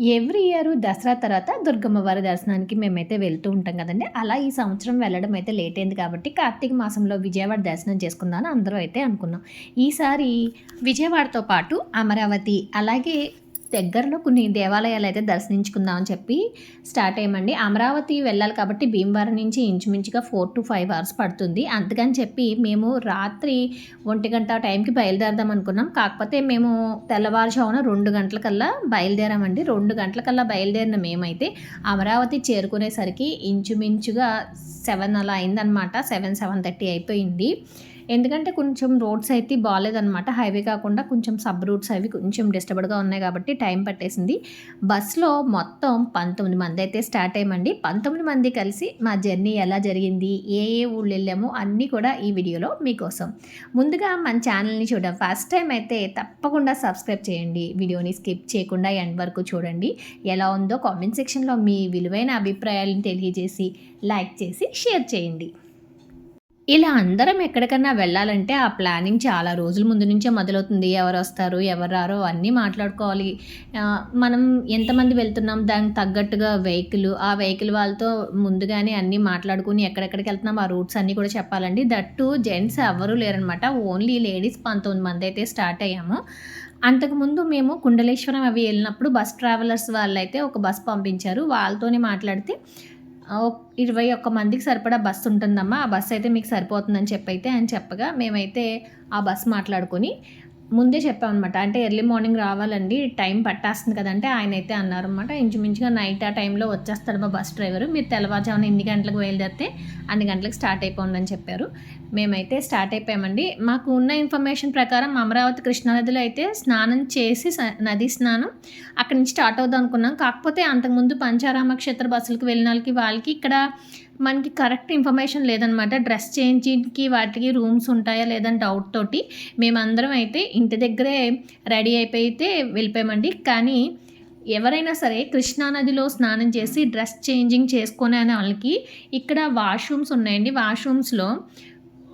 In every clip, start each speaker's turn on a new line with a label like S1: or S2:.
S1: Every year Dasara తర్వాత దుర్గమ్మ వారి దర్శనానికి మేమైతే వెళ్తూ ఉంటాం కదండి. అలా ఈ సంవత్సరం వెళ్ళడం అయితే లేట్ అయింది కాబట్టి కార్తీక మాసంలో విజయవాడ దర్శనం చేసుకుందామని అందరూ అయితే అనుకున్నాం. ఈసారి విజయవాడతో పాటు అమరావతి అలాగే దగ్గరలో కొన్ని దేవాలయాలు అయితే దర్శించుకుందామని చెప్పి స్టార్ట్ అయ్యామండి. అమరావతి వెళ్ళాలి కాబట్టి భీమవరం నుంచి ఇంచుమించుగా ఫోర్ టు ఫైవ్ అవర్స్ పడుతుంది. అందుకని చెప్పి మేము రాత్రి ఒంటి గంట టైంకి బయలుదేరదాం అనుకున్నాం. కాకపోతే మేము తెల్లవారుజామున రెండు గంటలకల్లా బయలుదేరామండి. రెండు గంటలకల్లా బయలుదేరిన మేమైతే అమరావతి చేరుకునేసరికి ఇంచుమించుగా సెవెన్ అలా అయిందనమాట సెవెన్ సెవెన్ థర్టీ అయిపోయింది. ఎందుకంటే కొంచెం రోడ్స్ అయితే బాగాలేదనమాట హైవే కాకుండా కొంచెం సబ్ రూట్స్ అవి కొంచెం డిస్టర్బ్డ్గా ఉన్నాయి కాబట్టి టైం పట్టేసింది. బస్సులో మొత్తం పంతొమ్మిది మంది అయితే స్టార్ట్ అయ్యామండి. పంతొమ్మిది మంది కలిసి మా జర్నీ ఎలా జరిగింది? ఏ ఏ ఊళ్ళు వెళ్ళామో? అన్నీ కూడా ఈ వీడియోలో మీకోసం. ముందుగా మన ఛానల్ని చూడడం ఫస్ట్ టైం అయితే తప్పకుండా సబ్స్క్రైబ్ చేయండి. వీడియోని స్కిప్ చేయకుండా ఎండ్ వరకు చూడండి. ఎలా ఉందో కామెంట్ సెక్షన్లో మీ విలువైన అభిప్రాయాలను తెలియజేసి లైక్ చేసి షేర్ చేయండి. ఇలా అందరం ఎక్కడికన్నా వెళ్ళాలంటే ఆ ప్లానింగ్ చాలా రోజుల ముందు నుంచే మొదలవుతుంది. ఎవరు వస్తారు ఎవరు రారో అన్నీ మాట్లాడుకోవాలి. మనం ఎంతమంది వెళ్తున్నాం దానికి తగ్గట్టుగా వెహికల్ ఆ వెహికల్ వాళ్ళతో ముందుగానే అన్నీ మాట్లాడుకుని ఎక్కడెక్కడికి వెళ్తున్నాం ఆ రూట్స్ అన్నీ కూడా చెప్పాలండి. దట్టు జెంట్స్ ఎవరు లేరనమాట. ఓన్లీ లేడీస్ పంతొమ్మిది మంది అయితే స్టార్ట్ అయ్యాము. అంతకుముందు మేము కుండలేశ్వరం అవి వెళ్ళినప్పుడు బస్ ట్రావెలర్స్ వాళ్ళైతే ఒక బస్ పంపించారు. వాళ్ళతోనే మాట్లాడితే ఇరవై ఒక్క మందికి సరిపడా బస్సు ఉంటుందమ్మా ఆ బస్సు అయితే మీకు సరిపోతుందని చెప్పి అయితే చెప్పగా మేమైతే ఆ బస్సు మాట్లాడుకొని ముందే చెప్పాం అనమాట అంటే ఎర్లీ మార్నింగ్ రావాలండి టైం పట్టేస్తుంది కదంటే ఆయన అయితే అన్నారన్నమాట. ఇంచుమించుగా నైట్ ఆ టైంలో వచ్చేస్తాడు మా బస్ డ్రైవర్. మీరు తెల్లవారుజామున ఎన్ని గంటలకు బయలుదేరితే అన్ని గంటలకు స్టార్ట్ అయిపోండి అని చెప్పారు. మేమైతే స్టార్ట్ అయిపోయామండి. మాకు ఉన్న ఇన్ఫర్మేషన్ ప్రకారం అమరావతి కృష్ణానదిలో అయితే స్నానం చేసి నది స్నానం అక్కడి నుంచి స్టార్ట్ అవుదాం అనుకున్నాం. కాకపోతే అంతకుముందు పంచారామ క్షేత్ర బస్సులకు వెళ్ళిన వాళ్ళకి వాళ్ళకి ఇక్కడ మనకి కరెక్ట్ ఇన్ఫర్మేషన్ లేదనమాట. డ్రెస్ చేంజింగ్కి వాటికి రూమ్స్ ఉంటాయా లేదని డౌట్ తోటి మేమందరం అయితే ఇంటి దగ్గరే రెడీ అయిపోయితే వెళ్ళిపోయామండి. కానీ ఎవరైనా సరే కృష్ణానదిలో స్నానం చేసి డ్రెస్ చేంజింగ్ చేసుకునే వాళ్ళకి ఇక్కడ వాష్రూమ్స్ ఉన్నాయండి. వాష్రూమ్స్లో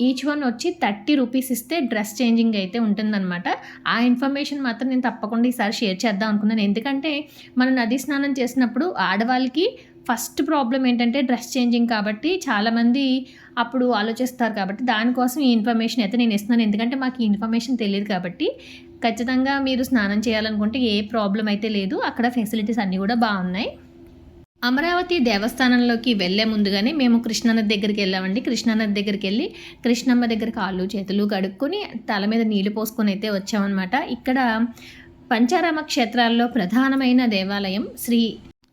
S1: ఈచ్ వన్ వచ్చి థర్టీ రూపీస్ ఇస్తే డ్రెస్ చేంజింగ్ అయితే ఉంటుందన్నమాట. ఆ ఇన్ఫర్మేషన్ మాత్రం నేను తప్పకుండా ఈసారి షేర్ చేద్దాం అనుకున్నాను. ఎందుకంటే మనం నది స్నానం చేసినప్పుడు ఆడవాళ్ళకి ఫస్ట్ ప్రాబ్లం ఏంటంటే డ్రెస్ చేంజింగ్ కాబట్టి చాలామంది అప్పుడు ఆలోచిస్తారు కాబట్టి దానికోసం ఈ ఇన్ఫర్మేషన్ అయితే నేను ఇస్తున్నాను. ఎందుకంటే మాకు ఈ ఇన్ఫర్మేషన్ తెలియదు కాబట్టి ఖచ్చితంగా మీరు స్నానం చేయాలనుకుంటే ఏ ప్రాబ్లం అయితే లేదు. అక్కడ ఫెసిలిటీస్ అన్నీ కూడా బాగున్నాయి. అమరావతి దేవస్థానంలోకి వెళ్ళే ముందుగానే మేము కృష్ణానది దగ్గరికి వెళ్ళామండి. కృష్ణానది దగ్గరికి వెళ్ళి కృష్ణమ్మ దగ్గర కాళ్ళు చేతులు కడుక్కొని తల మీద నీళ్ళు పోసుకొని అయితే వచ్చామన్నమాట. ఇక్కడ పంచారామ క్షేత్రాల్లో ప్రధానమైన దేవాలయం శ్రీ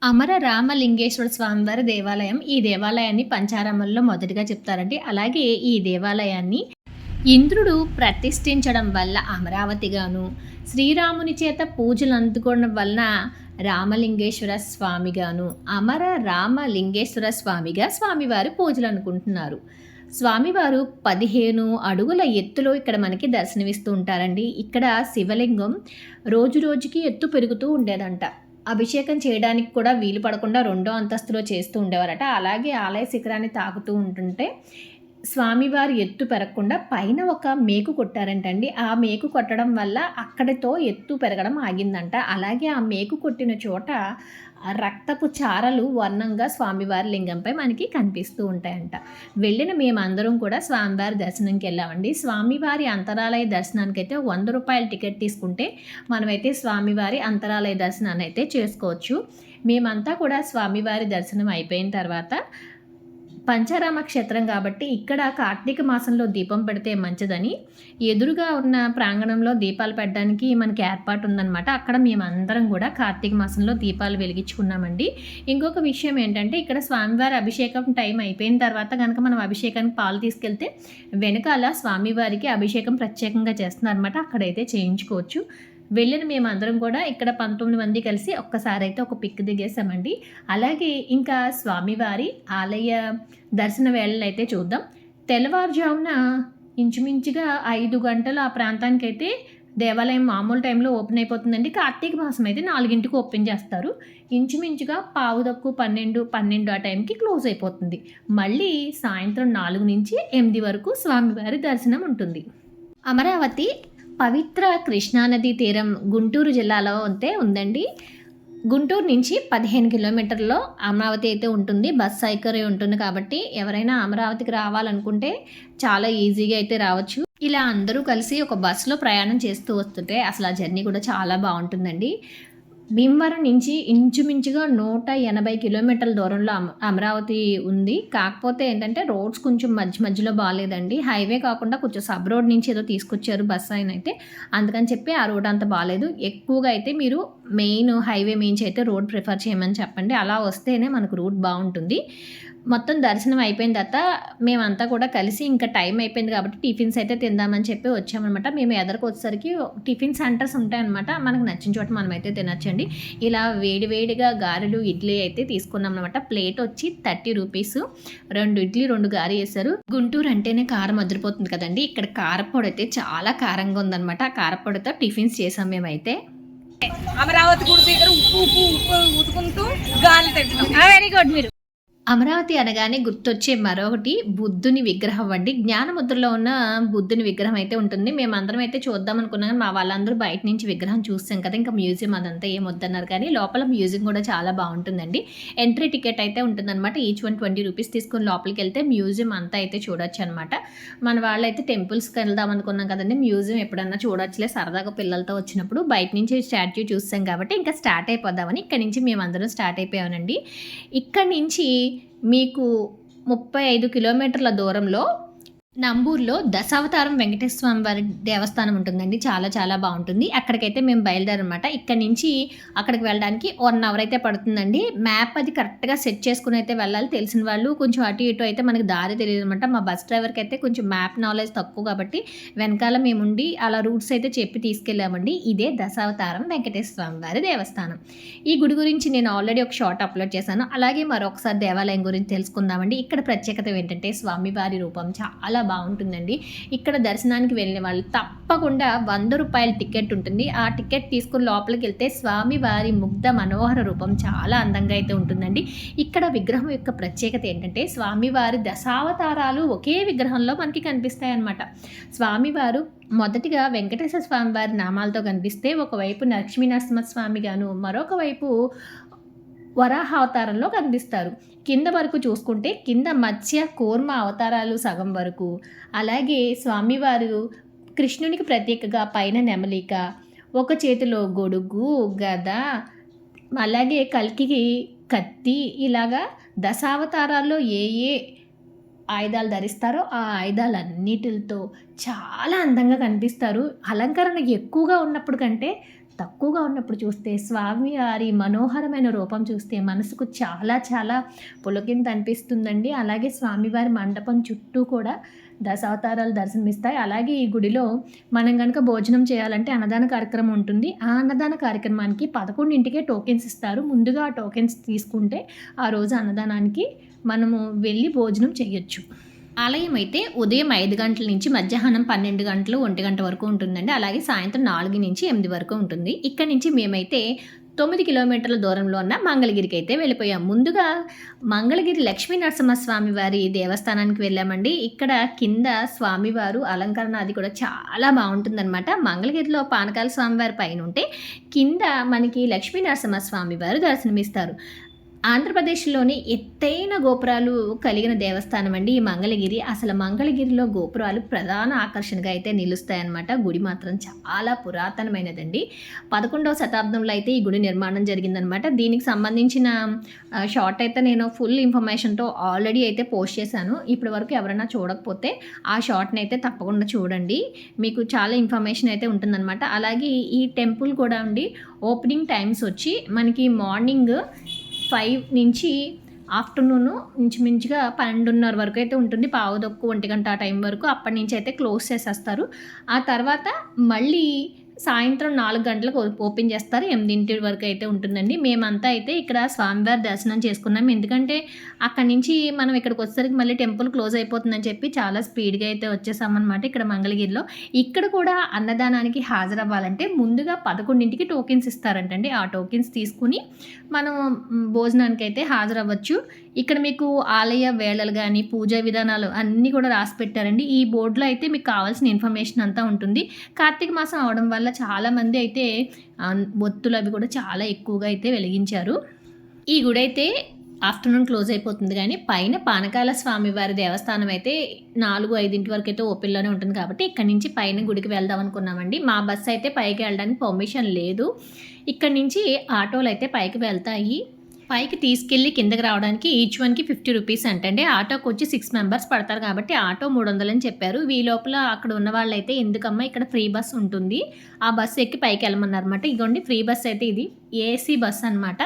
S1: అమర రామలింగేశ్వర స్వామివారి దేవాలయం. ఈ దేవాలయాన్ని పంచారామంలో మొదటిగా చెప్తారండి. అలాగే ఈ దేవాలయాన్ని ఇంద్రుడు ప్రతిష్ఠించడం వల్ల అమరావతిగాను శ్రీరాముని చేత పూజలు అందుకోవడం వలన రామలింగేశ్వర స్వామిగాను అమర రామలింగేశ్వర స్వామిగా స్వామివారి పూజలు అనుకుంటున్నారు. స్వామివారు పదిహేను అడుగుల ఎత్తులో ఇక్కడ మనకి దర్శనమిస్తూ ఉంటారండి. ఇక్కడ శివలింగం రోజు రోజుకి ఎత్తు పెరుగుతూ ఉండేదంట. అభిషేకం చేయడానికి కూడా వీలు పడకుండా రెండో అంతస్తులో చేస్తూ ఉండేవారట. అలాగే ఆలయ శిఖరాన్ని తాకుతూ ఉంటుంటే స్వామివారి ఎత్తు పెరగకుండా పైన ఒక మేకు కొట్టారంటండి. ఆ మేకు కొట్టడం వల్ల అక్కడితో ఎత్తు పెరగడం ఆగిందంట. అలాగే ఆ మేకు కొట్టిన చోట రక్తపు చారలు వర్ణంగా స్వామివారి లింగంపై మనకి కనిపిస్తూ ఉంటాయంట. వెళ్ళిన మేమందరం కూడా స్వామివారి దర్శనంకి వెళ్ళామండి. స్వామివారి అంతరాలయ దర్శనానికి అయితే వంద రూపాయల టికెట్ తీసుకుంటే మనమైతే స్వామివారి అంతరాలయ దర్శనాన్ని అయితే చేసుకోవచ్చు. మేమంతా కూడా స్వామివారి దర్శనం అయిపోయిన తర్వాత పంచారామ క్షేత్రం కాబట్టి ఇక్కడ కార్తీక మాసంలో దీపం పెడితే మంచిదని. ఎదురుగా ఉన్న ప్రాంగణంలో దీపాలు పెట్టడానికి మనకి ఏర్పాటు ఉందన్నమాట. అక్కడ మేమందరం కూడా కార్తీక మాసంలో దీపాలు వెలిగించుకున్నామండి. ఇంకొక విషయం ఏంటంటే ఇక్కడ స్వామివారి అభిషేకం టైం అయిపోయిన తర్వాత కనుక మనం అభిషేకానికి పాలు తీసుకెళ్తే వెనకాల స్వామివారికి అభిషేకం ప్రత్యేకంగా చేస్తున్నారన్నమాట. అక్కడైతే చేయించుకోవచ్చు. వెళ్ళిన మేమందరం కూడా ఇక్కడ పంతొమ్మిది మంది కలిసి ఒక్కసారి అయితే ఒక పిక్ దిగేసామండి అలాగే ఇంకా స్వామివారి ఆలయ దర్శన వేళలు అయితే చూద్దాం. తెల్లవారుజామున ఇంచుమించుగా ఐదు గంటలు ఆ ప్రాంతానికి అయితే దేవాలయం మామూలు టైంలో ఓపెన్ అయిపోతుందండి. కార్తీక మాసం అయితే నాలుగింటికి ఓపెన్ చేస్తారు. ఇంచుమించుగా పావు తక్కువ పన్నెండు పన్నెండు ఆ టైంకి క్లోజ్ అయిపోతుంది. మళ్ళీ సాయంత్రం నాలుగు నుంచి ఎనిమిది వరకు స్వామివారి దర్శనం ఉంటుంది. అమరావతి పవిత్ర కృష్ణానది తీరం గుంటూరు జిల్లాలో అయితే ఉందండి. గుంటూరు నుంచి పదిహేను కిలోమీటర్లో అమరావతి అయితే ఉంటుంది. బస్ సౌకర్యం ఉంటుంది కాబట్టి ఎవరైనా అమరావతికి రావాలనుకుంటే చాలా ఈజీగా అయితే రావచ్చు. ఇలా అందరూ కలిసి ఒక బస్సులో ప్రయాణం చేస్తూ వస్తుంటే అసలు ఆ జర్నీ కూడా చాలా బాగుంటుందండి. భీమవరం నుంచి ఇంచుమించుగా నూట ఎనభై కిలోమీటర్ల దూరంలో అమ- అమరావతి ఉంది. కాకపోతే ఏంటంటే రోడ్స్ కొంచెం మధ్య మధ్యలో బాగాలేదండి హైవే కాకుండా కొంచెం సబ్ రోడ్ నుంచి ఏదో తీసుకొచ్చారు బస్ ఆయన అయితే. అందుకని చెప్పి ఆ రోడ్ అంత బాగాలేదు ఎక్కువగా అయితే మీరు మెయిన్ హైవే నుంచి అయితే రోడ్ ప్రిఫర్ చేయమని చెప్పండి. అలా వస్తేనే మనకు రూట్ బాగుంటుంది. మొత్తం దర్శనం అయిపోయిన తర్వాత మేమంతా కూడా కలిసి ఇంకా టైం అయిపోయింది కాబట్టి టిఫిన్స్ అయితే తిందామని చెప్పి వచ్చామన్నమాట. మేము ఎదరికి వచ్చేసరికి టిఫిన్ సెంటర్స్ ఉంటాయన్నమాట. మనకు నచ్చిన చోట మనం అయితే తినచ్చండి. ఇలా వేడి వేడిగా గారెలు ఇడ్లీ అయితే తీసుకున్నాం అనమాట ప్లేట్ వచ్చి థర్టీ రూపీస్. రెండు ఇడ్లీ రెండు గారి వేశారు గుంటూరు అంటేనే కారం అదిరిపోతుంది కదండి. ఇక్కడ కారపొడి అయితే చాలా కారంగా ఉందన్నమాట. ఆ కారపొడితో టిఫిన్స్ చేసాం మేమైతే.
S2: అమరావతి గుడి దగ్గర ఉప్పు ఉప్పు ఉప్పు ఊదుకుంటూ గాలి తింటున్నాం
S1: వెరీ గుడ్ మీరు. అమరావతి అనగానే గుర్తొచ్చే మరొకటి బుద్ధుని విగ్రహం అండి. జ్ఞానముద్రలో ఉన్న బుద్ధుని విగ్రహం అయితే ఉంటుంది. మేమందరం అయితే చూద్దాం అనుకున్నాం కానీ మా వాళ్ళందరూ బయట నుంచి విగ్రహం చూస్తాం కదా ఇంకా మ్యూజియం అదంతా ఏం వద్దన్నారు కానీ లోపల మ్యూజియం కూడా చాలా బాగుంటుందండి. ఎంట్రీ టికెట్ అయితే ఉంటుందన్నమాట. ఈచ్ వన్ ట్వంటీ రూపీస్ తీసుకుని లోపలికి వెళ్తే మ్యూజియం అంతా అయితే చూడొచ్చు అనమాట మన వాళ్ళైతే టెంపుల్స్కి వెళ్దాం అనుకున్నాం కదండి. మ్యూజియం ఎప్పుడన్నా చూడొచ్చులే. సరదాగా పిల్లలతో వచ్చినప్పుడు బయట నుంచి స్టాట్యూ చూస్తాం కాబట్టి ఇంకా స్టార్ట్ అయిపోదామని ఇక్కడ నుంచి మేమందరం స్టార్ట్ అయిపోయామండి. ఇక్కడ నుంచి మీకు ముప్పై ఐదు కిలోమీటర్ల దూరంలో నంబూర్లో దశావతారం వెంకటేశ్వర స్వామి వారి దేవస్థానం ఉంటుందండి. చాలా చాలా బాగుంటుంది. అక్కడికైతే మేము బయలుదేరనమాట ఇక్కడ నుంచి అక్కడికి వెళ్ళడానికి వన్ అవర్ అయితే పడుతుందండి. మ్యాప్ అది కరెక్ట్గా సెట్ చేసుకుని అయితే వెళ్ళాలి. తెలిసిన వాళ్ళు కొంచెం అటు ఇటు అయితే మనకు దారి తెలియదు అనమాట మా బస్ డ్రైవర్కి అయితే కొంచెం మ్యాప్ నాలెడ్జ్ తక్కువ కాబట్టి వెనకాల మేముండి అలా రూట్స్ అయితే చెప్పి తీసుకెళ్ళామండి. ఇదే దశావతారం వెంకటేశ్వర స్వామి వారి దేవస్థానం. ఈ గుడి గురించి నేను ఆల్రెడీ ఒక షార్ట్ అప్లోడ్ చేశాను. అలాగే మరొకసారి దేవాలయం గురించి తెలుసుకుందామండి. ఇక్కడ ప్రత్యేకత ఏంటంటే స్వామివారి రూపం చాలా బాగుంటుందండి. ఇక్కడ దర్శనానికి వెళ్ళిన వాళ్ళు తప్పకుండా వంద రూపాయల టికెట్ ఉంటుంది. ఆ టికెట్ తీసుకుని లోపలికి వెళ్తే స్వామివారి ముగ్ధ మనోహర రూపం చాలా అందంగా అయితే ఉంటుందండి. ఇక్కడ విగ్రహం యొక్క ప్రత్యేకత ఏంటంటే స్వామివారి దశావతారాలు ఒకే విగ్రహంలో మనకి కనిపిస్తాయి అన్నమాట స్వామివారు మొదటిగా వెంకటేశ్వర స్వామి వారి నామాలతో కనిపిస్తే ఒకవైపు లక్ష్మీనరసింహ నరసింహస్వామి గాను మరొక వైపు వరాహ అవతారంలో కనిపిస్తారు. కింద వరకు చూసుకుంటే కింద మత్స్య కూర్మ అవతారాలు సగం వరకు. అలాగే స్వామివారు కృష్ణునికి ప్రత్యేకగా పైన నెమలిక ఒక చేతిలో గొడుగు గద అలాగే కల్కికి కత్తి ఇలాగా దశావతారాల్లో ఏ ఏ ఆయుధాలు ధరిస్తారో ఆ ఆయుధాలన్నిటితో చాలా అందంగా కనిపిస్తారు. అలంకరణ ఎక్కువగా ఉన్నప్పుడు కంటే తక్కువగా ఉన్నప్పుడు చూస్తే స్వామి వారి మనోహరమైన రూపం చూస్తే మనసుకు చాలా చాలా పులకింత అనిపిస్తుందండి. అలాగే స్వామివారి మండపం చుట్టూ కూడా దశావతారాలు దర్శనమిస్తాయి. అలాగే ఈ గుడిలో మనం కనుక భోజనం చేయాలంటే అన్నదాన కార్యక్రమం ఉంటుంది. ఆ అన్నదాన కార్యక్రమానికి పదకొండింటికే టోకెన్స్ ఇస్తారు. ముందుగా ఆ టోకెన్స్ తీసుకుంటే ఆ రోజు అన్నదానానికి మనము వెళ్ళి భోజనం చేయొచ్చు. ఆలయం అయితే ఉదయం ఐదు గంటల నుంచి మధ్యాహ్నం పన్నెండు గంటలు ఒంటి గంట వరకు ఉంటుందండి. అలాగే సాయంత్రం నాలుగు నుంచి ఎనిమిది వరకు ఉంటుంది. ఇక్కడ నుంచి మేమైతే తొమ్మిది కిలోమీటర్ల దూరంలో ఉన్న మంగళగిరికి అయితే వెళ్ళిపోయాం. ముందుగా మంగళగిరి లక్ష్మీ నరసింహస్వామి వారి దేవస్థానానికి వెళ్ళామండి. ఇక్కడ కింద స్వామివారు అలంకరణ అది కూడా చాలా బాగుంటుందన్నమాట. మంగళగిరిలో పానకాల స్వామివారి పైన ఉంటే కింద మనకి లక్ష్మీ నరసింహస్వామి వారు దర్శనమిస్తారు. ఆంధ్రప్రదేశ్లోని ఎత్తైన గోపురాలు కలిగిన దేవస్థానం అండి ఈ మంగళగిరి. అసలు మంగళగిరిలో గోపురాలు ప్రధాన ఆకర్షణగా అయితే నిలుస్తాయన్నమాట. గుడి మాత్రం చాలా పురాతనమైనదండి. పదకొండవ శతాబ్దంలో అయితే ఈ గుడి నిర్మాణం జరిగిందనమాట దీనికి సంబంధించిన షార్ట్ అయితే నేను ఫుల్ ఇన్ఫర్మేషన్తో ఆల్రెడీ అయితే పోస్ట్ చేశాను. ఇప్పటి వరకు ఎవరైనా చూడకపోతే ఆ షార్ట్ని అయితే తప్పకుండా చూడండి. మీకు చాలా ఇన్ఫర్మేషన్ అయితే ఉంటుందన్నమాట. అలాగే ఈ టెంపుల్ కూడా అండి ఓపెనింగ్ టైమ్స్ వచ్చి మనకి మార్నింగ్ ఫైవ్ నుంచి ఆఫ్టర్నూన్ ఇంచుమించుగా పన్నెండున్నర వరకు అయితే ఉంటుంది. పావుదొక్కు ఒంటి గంట ఆ టైం వరకు అప్పటి నుంచి అయితే క్లోజ్ చేసేస్తారు. ఆ తర్వాత మళ్ళీ సాయంత్రం నాలుగు గంటలకు ఓపెన్ చేస్తారు. ఎనిమిదింటి వరకు అయితే ఉంటుందండి. మేమంతా అయితే ఇక్కడ స్వామివారి దర్శనం చేసుకున్నాం. ఎందుకంటే అక్కడి నుంచి మనం ఇక్కడికి వచ్చేసరికి మళ్ళీ టెంపుల్ క్లోజ్ అయిపోతుందని చెప్పి చాలా స్పీడ్గా అయితే వచ్చేసామన్నమాట ఇక్కడ మంగళగిరిలో. ఇక్కడ కూడా అన్నదానానికి హాజరవ్వాలంటే ముందుగా పదకొండింటికి టోకెన్స్ ఇస్తారంటండి. ఆ టోకెన్స్ తీసుకుని మనం భోజనానికి అయితే హాజరవ్వచ్చు. ఇక్కడ మీకు ఆలయ వేళలు కానీ పూజా విధానాలు అన్నీ కూడా రాసి పెట్టారండి. ఈ బోర్డులో అయితే మీకు కావాల్సిన ఇన్ఫర్మేషన్ అంతా ఉంటుంది. కార్తీక మాసం అవడం వల్ల చాలామంది అయితే ఒత్తులు అవి కూడా చాలా ఎక్కువగా అయితే వెలిగించారు. ఈ గుడి అయితే ఆఫ్టర్నూన్ క్లోజ్ అయిపోతుంది కానీ పైన పానకాల స్వామివారి దేవస్థానం అయితే నాలుగు ఐదింటి వరకు అయితే ఓపెన్లోనే ఉంటుంది కాబట్టి ఇక్కడ నుంచి పైన గుడికి వెళ్దాం అనుకున్నామండి. మా బస్సు అయితే పైకి వెళ్ళడానికి పర్మిషన్ లేదు. ఇక్కడ నుంచి ఆటోలు అయితే పైకి వెళ్తాయి. పైకి తీసుకెళ్ళి కిందకి రావడానికి ఈచ్ వన్కి ఫిఫ్టీ రూపీస్ అంటే ఆటోకి వచ్చి సిక్స్ మెంబర్స్ పడతారు కాబట్టి ఆటో మూడు వందలని చెప్పారు. ఈ లోపల అక్కడ ఉన్న వాళ్ళైతే ఎందుకమ్మా ఇక్కడ ఫ్రీ బస్ ఉంటుంది. ఆ బస్సు ఎక్కి పైకి వెళ్ళమన్నారనమాట ఇదిగోండి ఫ్రీ బస్ అయితే ఇది ఏసీ బస్ అనమాట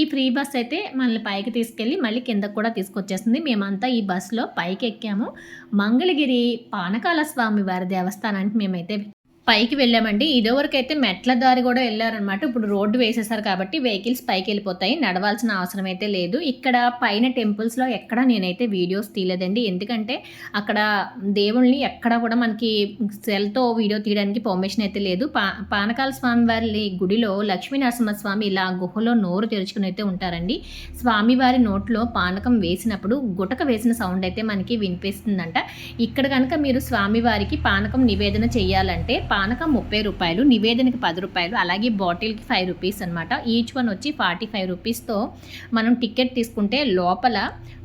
S1: ఈ ఫ్రీ బస్ అయితే మనల్ని పైకి తీసుకెళ్ళి మళ్ళీ కిందకు కూడా తీసుకొచ్చేస్తుంది. మేమంతా ఈ బస్సులో పైకి ఎక్కాము. మంగళగిరి పానకాల స్వామి వారి దేవస్థానానికి మేమైతే పైకి వెళ్ళామండి. ఇదివరకు అయితే మెట్ల దారి కూడా వెళ్ళారనమాట ఇప్పుడు రోడ్డు వేసేసారు కాబట్టి వెహికల్స్ పైకి వెళ్ళిపోతాయి. నడవాల్సిన అవసరం అయితే లేదు. ఇక్కడ పైన టెంపుల్స్లో ఎక్కడ నేనైతే వీడియోస్ తీయలేదండి. ఎందుకంటే అక్కడ దేవుళ్ళని ఎక్కడ కూడా మనకి సెల్తో వీడియో తీయడానికి పర్మిషన్ అయితే లేదు. పా పానకాల స్వామి వారి గుడిలో లక్ష్మీ నరసింహస్వామి ఇలా గుహలో నోరు తెరుచుకుని అయితే ఉంటారండి. స్వామివారి నోట్లో పానకం వేసినప్పుడు గుటక వేసిన సౌండ్ అయితే మనకి వినిపిస్తుందంట. ఇక్కడ కనుక మీరు స్వామివారికి పానకం నివేదన చేయాలంటే పానకం ముప్పై రూపాయలు నివేదనకి పది రూపాయలు అలాగే బాటిల్కి ఫైవ్ రూపీస్ అనమాట ఈచ్ వన్ వచ్చి ఫార్టీ ఫైవ్ రూపీస్తో మనం టికెట్ తీసుకుంటే లోపల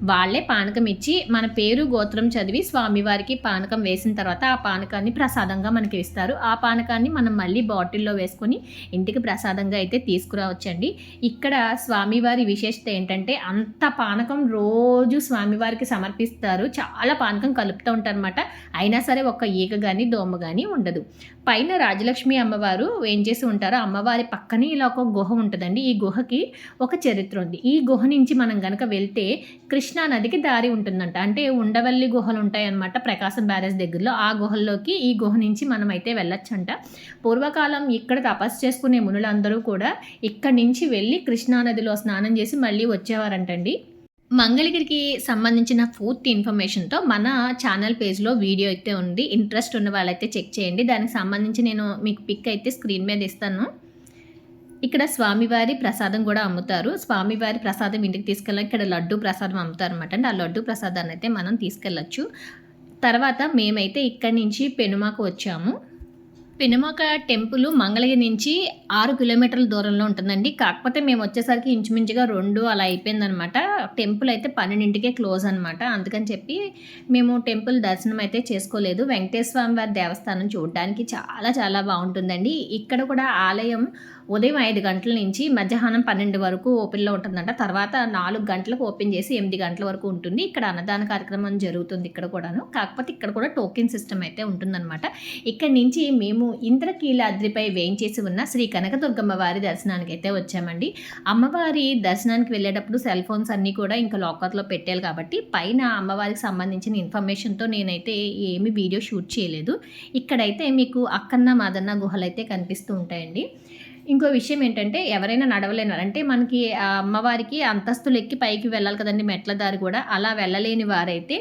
S1: వాళ్ళే పానకం ఇచ్చి మన పేరు గోత్రం చదివి స్వామివారికి పానకం వేసిన తర్వాత ఆ పానకాన్ని ప్రసాదంగా మనకి ఇస్తారు. ఆ పానకాన్ని మనం మళ్ళీ బాటిల్లో వేసుకొని ఇంటికి ప్రసాదంగా అయితే తీసుకురావచ్చండి. ఇక్కడ స్వామివారి విశేషత ఏంటంటే అంత పానకం రోజు స్వామివారికి సమర్పిస్తారు. చాలా పానకం కలుపుతూ ఉంటారనమాట అయినా సరే ఒక్క ఈగ కానీ దోమ కానీ ఉండదు. పైన రాజలక్ష్మి అమ్మవారు ఏం చేసి ఉంటారో అమ్మవారి పక్కనే ఇలా ఒక గుహ ఉంటుందండి. ఈ గుహకి ఒక చరిత్ర ఉంది. ఈ గుహ నుంచి మనం గనక వెళ్తే కృష్ణా నదికి దారి ఉంటుందంట. అంటే ఉండవల్లి గుహలు ఉంటాయన్నమాట ప్రకాశం బ్యారేజ్ దగ్గరలో. ఆ గుహల్లోకి ఈ గుహ నుంచి మనం అయితే వెళ్ళొచ్చంట. పూర్వకాలం ఇక్కడ తపస్సు చేసుకునే మునులందరూ కూడా ఇక్కడి నుంచి వెళ్ళి కృష్ణా నదిలో స్నానం చేసి మళ్ళీ వచ్చేవారంటండి. మంగళగిరికి సంబంధించిన పూర్తి ఇన్ఫర్మేషన్తో మన ఛానల్ పేజ్లో వీడియో అయితే ఉంది. ఇంట్రెస్ట్ ఉన్న వాళ్ళైతే చెక్ చేయండి. దానికి సంబంధించి నేను మీకు పిక్ అయితే స్క్రీన్ మీద ఇస్తాను. ఇక్కడ స్వామివారి ప్రసాదం కూడా అమ్ముతారు. స్వామివారి ప్రసాదం ఇంటికి తీసుకెళ్ళి ఇక్కడ లడ్డు ప్రసాదం అమ్ముతారు అనమాట అండి. ఆ లడ్డు ప్రసాదాన్ని అయితే మనం తీసుకెళ్ళచ్చు. తర్వాత మేమైతే ఇక్కడి నుంచి పెనుమాకు వచ్చాము. పినమక టెంపుల్ మంగళగిరి నుంచి ఆరు కిలోమీటర్ల దూరంలో ఉంటుందండి. కాకపోతే మేము వచ్చేసరికి ఇంచుమించుగా రెండు అలా అయిపోయిందనమాట. టెంపుల్ అయితే పన్నెండింటికే క్లోజ్ అనమాట. అందుకని చెప్పి మేము టెంపుల్ దర్శనం అయితే చేసుకోలేదు. వెంకటేశ్వర స్వామి వారి దేవస్థానం చూడడానికి చాలా చాలా బాగుంటుందండి. ఇక్కడ కూడా ఆలయం ఉదయం ఐదు గంటల నుంచి మధ్యాహ్నం పన్నెండు వరకు ఓపెన్లో ఉంటుందంట. తర్వాత నాలుగు గంటలకు ఓపెన్ చేసి ఎనిమిది గంటల వరకు ఉంటుంది. ఇక్కడ అన్నదాన కార్యక్రమం జరుగుతుంది ఇక్కడ కూడాను. కాకపోతే ఇక్కడ కూడా టోకెన్ సిస్టమ్ అయితే ఉంటుందన్నమాట. ఇక్కడ నుంచి మేము ఇంద్రకీలాద్రిపై వేయించేసి ఉన్న శ్రీ కనకదుర్గమ్మ వారి దర్శనానికి అయితే వచ్చామండి. అమ్మవారి దర్శనానికి వెళ్ళేటప్పుడు సెల్ ఫోన్స్ అన్నీ కూడా ఇంకా లాకర్లో పెట్టాలి కాబట్టి పైన అమ్మవారికి సంబంధించిన ఇన్ఫర్మేషన్తో నేనైతే ఏమి వీడియో షూట్ చేయలేదు. ఇక్కడైతే మీకు అక్కన్న మాదన్న గుహలు అయితే కనిపిస్తూ ఉంటాయండి. ఇంకో విషయం ఏంటంటే ఎవరైనా నడవలేని వారు అంటే మనకి అమ్మవారికి అంతస్తులు ఎక్కి పైకి వెళ్ళాలి కదండి మెట్ల దారి కూడా. అలా వెళ్ళలేని వారైతే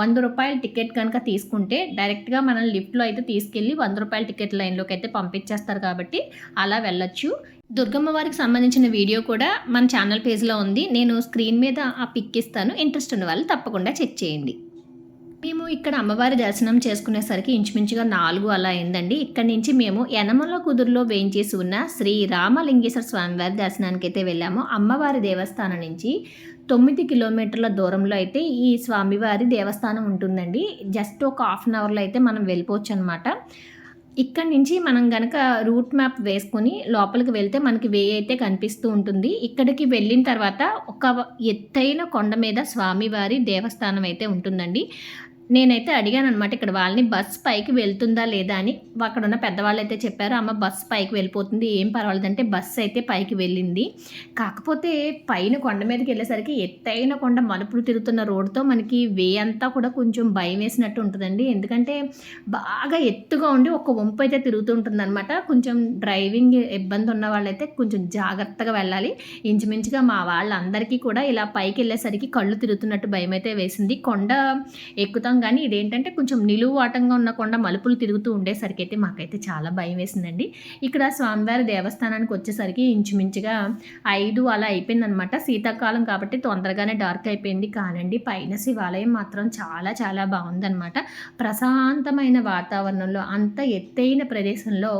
S1: వంద రూపాయల టికెట్ కనుక తీసుకుంటే డైరెక్ట్గా మనల్ని లిఫ్ట్లో అయితే తీసుకెళ్ళి వంద రూపాయల టికెట్ లైన్లోకి అయితే పంపించేస్తారు కాబట్టి అలా వెళ్ళొచ్చు. దుర్గమ్మ వారికి సంబంధించిన వీడియో కూడా మన ఛానల్ పేజ్లో ఉంది. నేను స్క్రీన్ మీద ఆ పిక్ ఇస్తాను. ఇంట్రెస్ట్ ఉన్న వాళ్ళు తప్పకుండా చెక్ చేయండి. మేము ఇక్కడ అమ్మవారి దర్శనం చేసుకునేసరికి ఇంచుమించుగా నాలుగు అలా అయిందండి. ఇక్కడి నుంచి మేము యనమల కుదురులో వేయించేసి ఉన్న శ్రీ రామలింగేశ్వర స్వామివారి దర్శనానికి అయితే వెళ్ళాము. అమ్మవారి దేవస్థానం నుంచి తొమ్మిది కిలోమీటర్ల దూరంలో అయితే ఈ స్వామివారి దేవస్థానం ఉంటుందండి. జస్ట్ ఒక హాఫ్ అన్ అవర్లో అయితే మనం వెళ్ళిపోవచ్చు అనమాట ఇక్కడి నుంచి మనం గనక రూట్ మ్యాప్ వేసుకొని లోపలికి వెళ్తే మనకి వే అయితే కనిపిస్తూ ఉంటుంది. ఇక్కడికి వెళ్ళిన తర్వాత ఒక ఎత్తైన కొండ మీద స్వామివారి దేవస్థానం అయితే ఉంటుందండి. నేనైతే అడిగాను అనమాట ఇక్కడ వాళ్ళని బస్ పైకి వెళ్తుందా లేదా అని. అక్కడ ఉన్న పెద్దవాళ్ళు అయితే చెప్పారు అమ్మ బస్ పైకి వెళ్ళిపోతుంది ఏం పర్వాలేదు అంటే బస్ అయితే పైకి వెళ్ళింది. కాకపోతే పైన కొండ మీదకి వెళ్ళేసరికి ఎత్తైన కొండ మలుపులు తిరుగుతున్న రోడ్డుతో మనకి వే అంతా కూడా కొంచెం భయం వేసినట్టు ఉంటుందండి. ఎందుకంటే బాగా ఎత్తుగా ఉండి ఒక వంపు అయితే తిరుగుతూ ఉంటుంది అనమాట కొంచెం డ్రైవింగ్ ఇబ్బంది ఉన్న వాళ్ళైతే కొంచెం జాగ్రత్తగా వెళ్ళాలి. ఇంచుమించుగా మా వాళ్ళందరికీ కూడా ఇలా పైకి వెళ్ళేసరికి కళ్ళు తిరుగుతున్నట్టు భయం అయితే వేసింది. కొండ ఎక్కుతాం కానీ ఇదేంటంటే కొంచెం నిలువాటంగా ఉన్న కొండ మలుపులు తిరుగుతూ ఉండేసరికి అయితే మాకైతే చాలా భయం వేసిందండి. ఇక్కడ స్వామివారి దేవస్థానానికి వచ్చేసరికి ఇంచుమించుగా ఐదు అలా అయిపోయిందనమాట. శీతాకాలం కాబట్టి తొందరగానే డార్క్ అయిపోయింది కానండి పైన శివాలయం మాత్రం చాలా చాలా బాగుందనమాట. ప్రశాంతమైన వాతావరణంలో అంత ఎత్తైన ప్రదేశంలో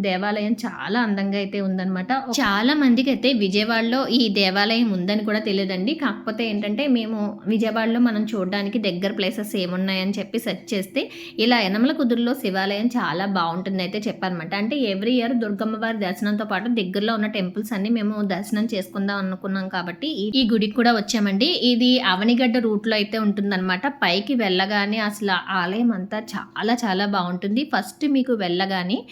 S1: దేవాలయం చాలా అందంగా అయితే ఉందన్నమాట చాలా మందికి అయితే విజయవాడలో ఈ దేవాలయం ఉందని కూడా తెలియదండి. కాకపోతే ఏంటంటే మేము విజయవాడలో మనం చూడడానికి దగ్గర ప్లేసెస్ ఏమున్నాయి ఉన్నాయని చెప్పి సెర్చ్ చేస్తే ఇలా యనమల కుదురులో శివాలయం చాలా బాగుంటుంది అయితే చెప్పారనమాట అంటే ఎవ్రీ ఇయర్ దుర్గమ్మ వారి దర్శనంతో పాటు దగ్గరలో ఉన్న టెంపుల్స్ అన్ని మేము దర్శనం చేసుకుందాం అనుకున్నాం కాబట్టి ఈ- గుడికి కూడా వచ్చామండి. ఇది అవనిగడ్డ రూట్లో అయితే ఉంటుందన్నమాట. పైకి వెళ్ళగానే అసలు ఆలయం అంతా చాలా చాలా బాగుంటుంది. ఫస్ట్ మీకు వెళ్ళగానే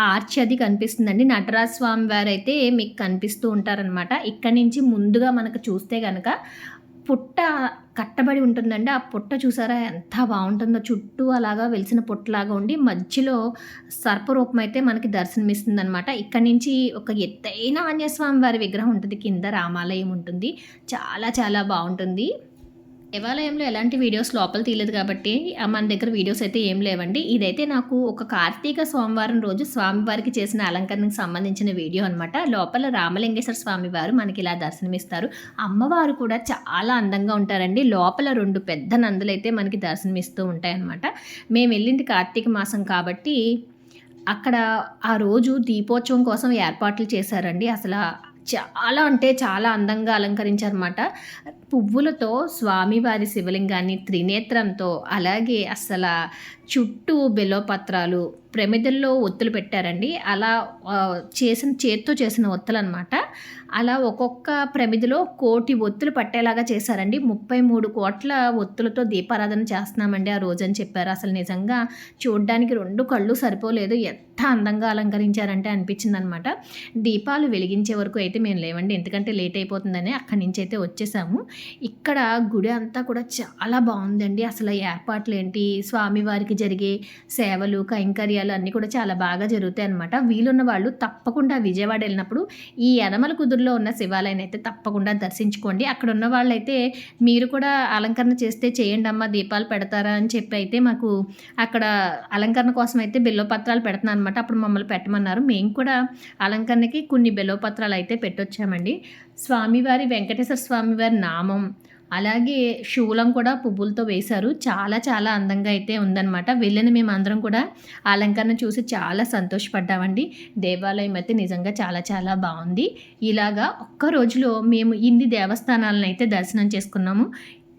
S1: ఆర్చ్ అది కనిపిస్తుందండి. నటరాజ స్వామి వారు అయితే మీకు కనిపిస్తూ ఉంటారనమాట ఇక్కడ నుంచి ముందుగా మనకు చూస్తే కనుక పుట్ట కట్టబడి ఉంటుందండి. ఆ పుట్ట చూసారా ఎంత బాగుంటుందో. చుట్టూ అలాగా వెలిసిన పుట్టలాగా ఉండి మధ్యలో సర్పరూపం అయితే మనకి దర్శనమిస్తుంది అనమాట ఇక్కడ నుంచి ఒక ఎత్తైన ఆంజనేయస్వామి వారి విగ్రహం ఉంటుంది. కింద రామాలయం ఉంటుంది. చాలా చాలా బాగుంటుంది. దేవాలయంలో ఎలాంటి వీడియోస్ లోపల తీయలేదు కాబట్టి మన దగ్గర వీడియోస్ అయితే ఏం లేవండి. ఇదైతే నాకు ఒక కార్తీక సోమవారం రోజు స్వామివారికి చేసిన అలంకరణకు సంబంధించిన వీడియో అనమాట లోపల రామలింగేశ్వర స్వామివారు మనకి ఇలా దర్శనమిస్తారు. అమ్మవారు కూడా చాలా అందంగా ఉంటారండి. లోపల రెండు పెద్ద నందులైతే మనకి దర్శనమిస్తూ ఉంటాయన్నమాట. మేము వెళ్ళింది కార్తీక మాసం కాబట్టి అక్కడ ఆ రోజు దీపోత్సవం కోసం ఏర్పాట్లు చేశారండి. అసలు చాలా అంటే చాలా అందంగా అలంకరించారన్నమాట. పువ్వులతో స్వామివారి శివలింగాన్ని త్రినేత్రంతో అలాగే అసలు చుట్టూ బెలోపత్రాలు ప్రమిదల్లో ఒత్తులు పెట్టారండి. అలా చేసిన చేత్తో చేసిన ఒత్తులు అనమాట అలా ఒక్కొక్క ప్రమిదిలో కోటి ఒత్తులు పట్టేలాగా చేశారండి. ముప్పై మూడు కోట్ల ఒత్తులతో దీపారాధన చేస్తున్నామండి ఆ రోజు అని చెప్పారు. అసలు నిజంగా చూడడానికి రెండు కళ్ళు సరిపోలేదు. ఎంత ఎంత అందంగా అలంకరించారంటే అనిపించింది అనమాట దీపాలు వెలిగించే వరకు అయితే మేము లేవండి. ఎందుకంటే లేట్ అయిపోతుందని అక్కడి నుంచి అయితే వచ్చేసాము. ఇక్కడ గుడి అంతా కూడా చాలా బాగుందండి. అసలు ఏర్పాట్లు ఏంటి? స్వామివారికి జరిగే సేవలు కైంకర్యాలు అన్నీ కూడా చాలా బాగా జరుగుతాయి అనమాట వీలున్న వాళ్ళు తప్పకుండా విజయవాడ వెళ్ళినప్పుడు ఈ ఎనమల కుదురులో ఉన్న శివాలయం అయితే తప్పకుండా దర్శించుకోండి. అక్కడ ఉన్న వాళ్ళైతే మీరు కూడా అలంకరణ చేస్తే చేయండి అమ్మ దీపాలు పెడతారా అని చెప్పి అయితే మాకు అక్కడ అలంకరణ కోసం అయితే బిల్వపత్రాలు పెడుతున్నాను అనమాట అప్పుడు మమ్మల్ని పెట్టమన్నారు. మేము కూడా అలంకరణకి కొన్ని బిల్వపత్రాలు అయితే పెట్టొచ్చామండి. స్వామివారి వెంకటేశ్వర స్వామివారి నామం అలాగే శూలం కూడా పువ్వులతో వేశారు. చాలా చాలా అందంగా అయితే ఉందన్నమాట. వెళ్ళిన మేము అందరం కూడా అలంకరణ చూసి చాలా సంతోషపడ్డామండి. దేవాలయం అయితే నిజంగా చాలా చాలా బాగుంది. ఇలాగా ఒక్క రోజులో మేము ఇన్ని దేవస్థానాలను అయితే దర్శనం చేసుకున్నాము.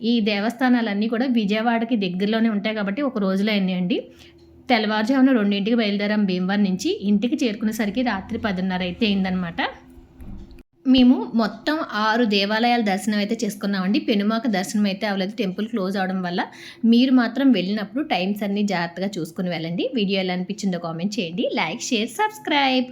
S1: ఈ దేవస్థానాలన్నీ కూడా విజయవాడకి దగ్గరలోనే ఉంటాయి కాబట్టి ఒక రోజులో అయినాయండి తెల్లవారుజామున రెండింటికి బయలుదేరాం భీమవరం నుంచి ఇంటికి చేరుకునేసరికి రాత్రి పదిన్నర అయితే అయిందనమాట మేము మొత్తం ఆరు దేవాలయాల దర్శనం అయితే చేసుకున్నామండి. పెనుమాక దర్శనం అయితే అవ్వలేదు. టెంపుల్ క్లోజ్ అవడం వల్ల మీరు మాత్రం వెళ్ళినప్పుడు టైమ్స్ అన్నీ జాగ్రత్తగా చూసుకుని వెళ్ళండి. వీడియో ఎలా అనిపించిందో కామెంట్ చేయండి. Like share subscribe.